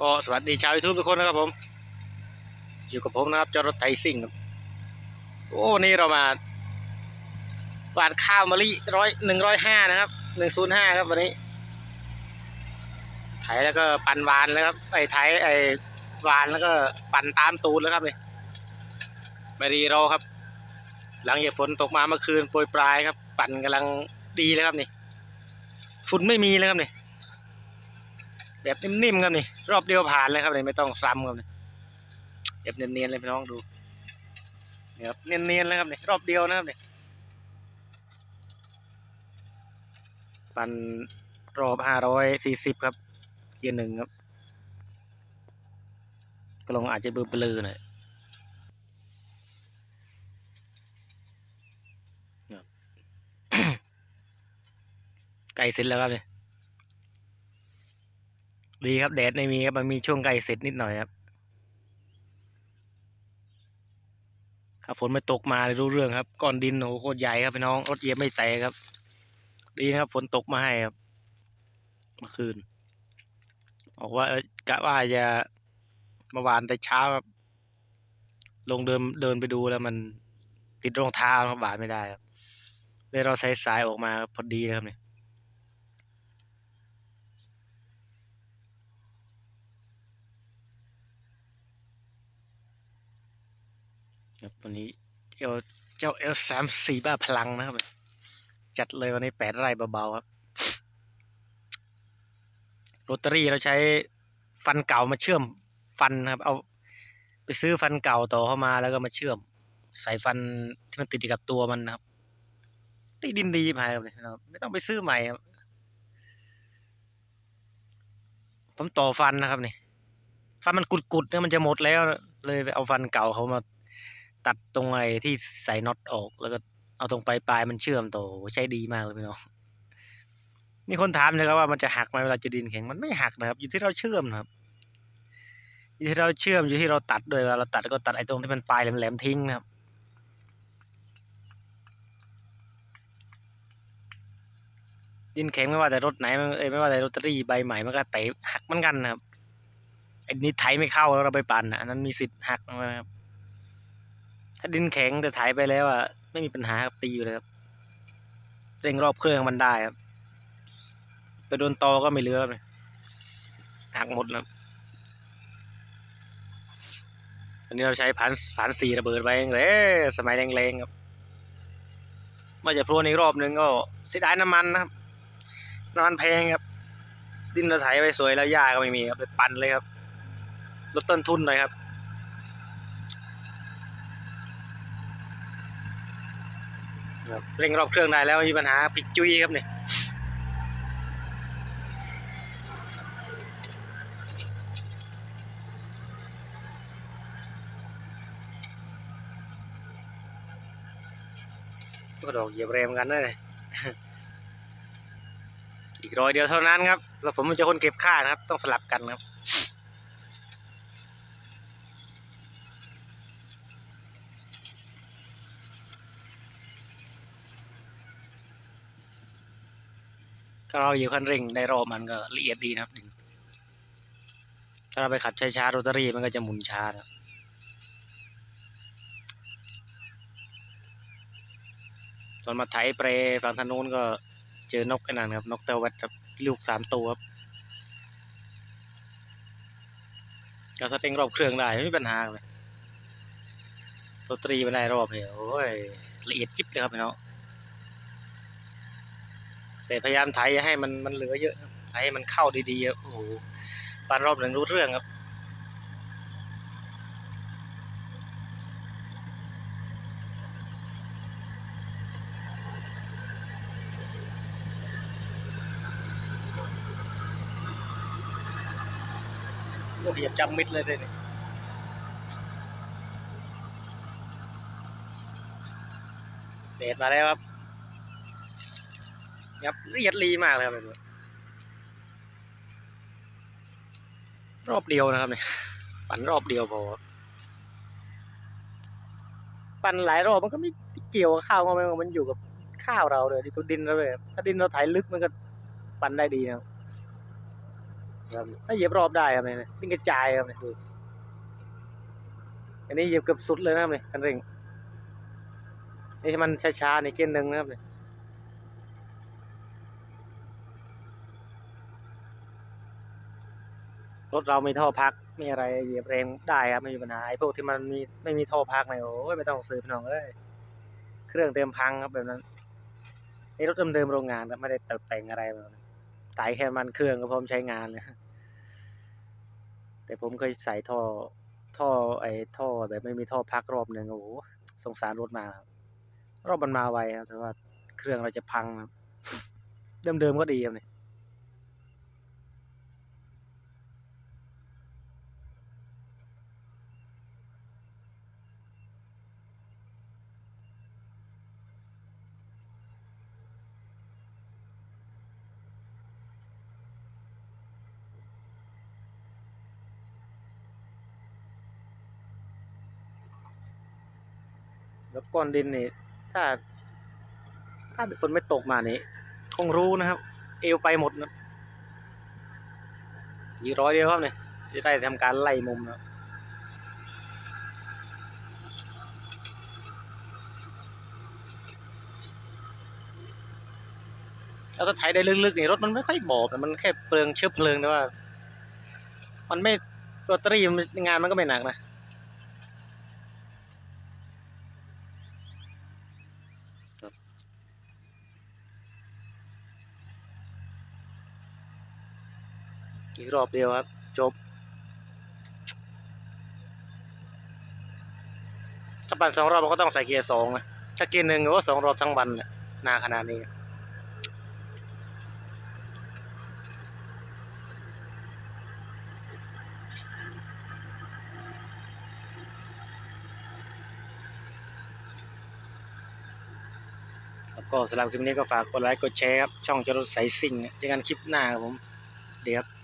ก็สวัสดีชาวยูทูบทุกคนนะครับผม อยู่กับผมนะครับจ้ารถไถซิ่งครับโอ้นี่เรามาหวานข้าวมะลิร้อยหนึ่งร้อยห้านะครับหนึ่งศูนย์ห้าครับวันนี้ไถแล้วก็ปั่นหวานแล้วครับไอ้ไถไอ้หวานแล้วก็ปั่นตามตูนแล้วครับนี่ไม่รีรอครับ หลังจากฝนตกมาเมื่อคืนโปรยปลายครับ ปั่นกำลังดีแล้วครับนี่ฝุ่นไม่มีแล้วครับนี่ แบบนิ่มๆครับนี่ รอบเดียวผ่านเลยครับนี่ไม่ต้องซ้ำครับนี่แบบเนียนๆเลยพี่น้องดูเนี่ยครับเนียนๆเลยครับนี่รอบเดียวนะครับนี่ปันรอบห้าร้อยสี่สิบครับ เกียร์หนึ่งครับก็ลงอาจจะเบลอๆหน่อยครับไก่เสร็จแล้วครับเนี่ย ดีครับแดดไม่มีครับมันมีช่วงใกล้เสร็จนิดหน่อยครับถ้าฝนไม่ตกมาเลยรู้เรื่องครับก้อนดินโอ้โหโคตรใหญ่ครับพี่น้องรถเหยียบไม่แตกครับ ดีนะครับฝนตกมาให้ครับเมื่อคืนบอกว่ากะว่าจะเมื่อวานแต่เช้าครับ ลงเดินเดินไปดูแล้วมันติดรองเท้าครับบาดไม่ได้ครับเลยเราใช้สายออกมาพอดีเลยครับเนี่ย ครัวันนี้เอลเจ้าเอลสามสี่บ้าพลังนะครับ จัดเลยวันนี้แปดไร่เบาๆครับโรตารี่เราใช้ฟันเก่ามาเชื่อมฟันนะครับ เอาไปซื้อฟันเก่าต่อเข้ามาแล้วก็มาเชื่อม ใส่ฟันที่มันติดกับตัวมันนะครับติดดินดีไปเนี่ยนะครับไม่ต้องไปซื้อใหม่ครับผมต่อฟันนะครับนี่ฟันมันกุดๆเนี่ยมันจะหมดแล้ว เลยไปเอาฟันเก่าเขามา ตัดตรงไอ้ที่ใส่น็อตออก แล้วก็เอาตรงปลายปลายมันเชื่อมต่อใช้ดีมากเลยพี่น้องมีคนถามนะครับว่ามันจะหักไหมเวลาจะดินแข็งมันไม่หักนะครับ อยู่ที่เราเชื่อมนะครับ อยู่ที่เราเชื่อมอยู่ที่เราตัดด้วยเวลาเราตัดก็ตัดไอ้ตรงที่มันปลายแหลมๆทิ้งนะครับดินแข็งไม่ว่าแต่รถไหนเอ้ยไม่ว่าแต่รถตรีใบใหม่มันก็เตะหักเหมือนกันนะครับไอ้นี้ไถไม่เข้าแล้วเราไปปั่นอะอันนั้นมีสิทธิ์หักนะครับ ถ้าดินแข็งแต่ถ่ายไปแล้วอะไม่มีปัญหาครับตีอยู่เลยครับเร่งรอบเครื่องมันได้ครับไปโดนตอก็ไม่เหลือเลยหักหมดแล้วอันนี้เราใช้ผ่านผ่านสีระเบิดไปเองเลยสมัยแรงๆครับมาจะพรวนอีกรอบหนึ่งก็เสียดายน้ำมันนะครับน้ำมันแพงครับ ดินเราไถไปสวยแล้วหญ้าก็ไม่มีครับไปปั่นเลยครับลดต้นทุนหน่อยครับ ครับเร่งรอบเครื่องได้แล้วมีปัญหาปิดจุยครับเนี่ยก็ดอกเหยียบแรมกันเลยอีกรอยเดียวเท่านั้นครับ แล้วผมมันจะคนเก็บค่านะครับ ต้องสลับกันครับ ถ้าเราเหยียบคันเร่งได้รอบมันก็ละเอียดดีนะครับดินถ้าเราไปขับช้าๆโรตารี่มันก็จะหมุนช้านะครับตอนมาไถเปรย์ฝั่งทางนู้นก็เจอนกไอ้นั่นครับ นกเตวัดครับลูกสามตัวครับก็ถ้าเร่งรอบเครื่องได้ไม่มีปัญหาเลยโรตารี่มันได้รอบเลยโอ้ยละเอียดจิ๊บเลยครับพี่น้อง แต่พยายามไถอย่าให้มันมันเหลือเยอะครับไถให้มันเข้าดีๆโอ้โหปานรอบหนึ่งรู้เรื่องครับโอ้ยจำมิดเลยเลยนี่เดดมาแล้วครับ ครับละเอียดรีมากเลยครับแบบนี้รอบเดียวนะครับเนี่ยปั่นรอบเดียวพอปั่นหลายรอบมันก็ไม่เกี่ยวกับข้าวมันมันอยู่กับข้าวเราเลยที่ตัวดินเราเลยถ้าดินเราถ่ายลึกมันก็ปั่นได้ดีนะครับถ้าเหยียบรอบได้ครับเนี่ยวิ่งกระจายครับเนี่ยดูอันนี้เหยียบเกือบสุดเลยนะครับเนี่ยคันเร่งนี่มันช้าๆในเกียร์หนึ่งนะครับเนี่ย รถเรามีท่อพักมีอะไรเหยียบแรงได้ครับไม่มีปัญหาไอ้พวกที่มันมีไม่มีท่อพักเนี่ยโอ้ยไม่ต้องซื้อพี่น้องเอ้ยเครื่องเต็มพังครับแบบนั้นนี่รถเดิมๆโรงงานครับไม่ได้ตกแต่งอะไรแบบนั้นใส่แค่มันเครื่องก็พร้อมใช้งานเลยแต่ผมเคยใส่ท่อท่อไอ้ท่อแบบไม่มีท่อพักรอบหนึ่งโอ้โหสงสารรถมาครับรอบมันมาไวครับแต่ว่าเครื่องเราจะพังครับเดิมๆก็ดีครับเนี่ย แล้วก้อนดินนี่ถ้า ถ้าฝนไม่ตกมานี่คงรู้นะครับ เอวไปหมดนะอีกร้อยเดียวครับเนี่ยจะได้ทำการไล่มุมนะแล้วถ้าไถได้ลึกๆนี่รถมันไม่ค่อยบอบมันแค่เปลืองเชื้อเพลิงแต่ว่า มันไม่แบตเตอรี่มันงานมันก็ไม่หนักนะ อีกรอบเดียวครับ จบถ้าปั่นสองรอบมันก็ต้องใส่เกียร์สองนะถ้าเกียร์หนึ่งก็สองรอบทั้งวันเนี่ยนานขนาดนี้ ก็สำหรับคลิปนี้ก็ฝากกดไลค์กดแชร์ครับช่องจรดสายซิ่งเจอกันคลิปหน้าครับผมเดี๋ยวครับ